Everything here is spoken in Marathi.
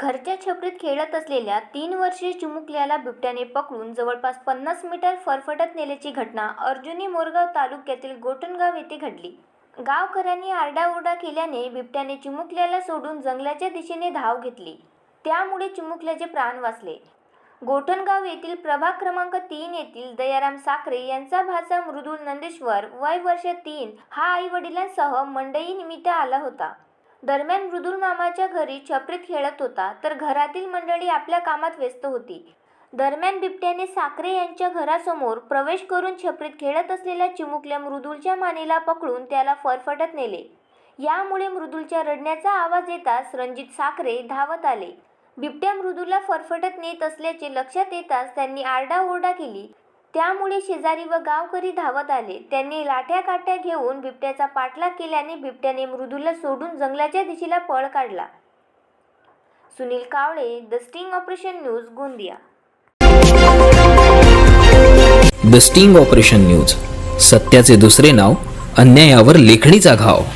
घरच्या छपरीत खेळत असलेल्या तीन वर्षीय चिमुकल्याला बिबट्याने पकडून जवळपास पन्नास मीटर फरफटत नेल्याची घटना अर्जुनी मोरगाव तालुक्यातील गोटणगाव येथे घडली. गावकऱ्यांनी आरडाओरडा केल्याने बिबट्याने चिमुकल्याला सोडून जंगलाच्या दिशेने धाव घेतली. त्यामुळे चिमुकल्याचे प्राण वाचले. गोठणगाव येथील प्रभाग क्रमांक तीन येथील दयाराम साखरे यांचा भाचा मृदुल नंदेश्वर वय वर्ष तीन हा आई वडिलांसह मंडईनिमित्त आला होता. दरम्यान मृदुल मामाच्या घरी छपरीत खेळत होता तर घरातील मंडळी आपल्या कामात व्यस्त होती. दरम्यान बिबट्याने साखरे यांच्या घरासमोर प्रवेश करून छपरीत खेळत असलेल्या चिमुकल्या मृदुलच्या मानेला पकडून त्याला फरफटत नेले. यामुळे मृदुलच्या रडण्याचा आवाज येताच रणजित साखरे धावत आले. बिबट्या मृदूला फरफटत नेत असल्याचे लक्षात येताच त्यांनी आरडाओरडा केली. त्यामुळे शेजारी व गावकरी धावत आले. त्यांनी लाठ्या काठ्या घेऊन बिबट्याचा पाठलाग केल्याने बिबट्याने मृदूला सोडून जंगलाच्या दिशेला पळ काढला. Sunil Kawale the sting operation news Gondia. The sting operation news. सत्याचे दुसरे नाव अन्यायावर लेखणीचा घाव.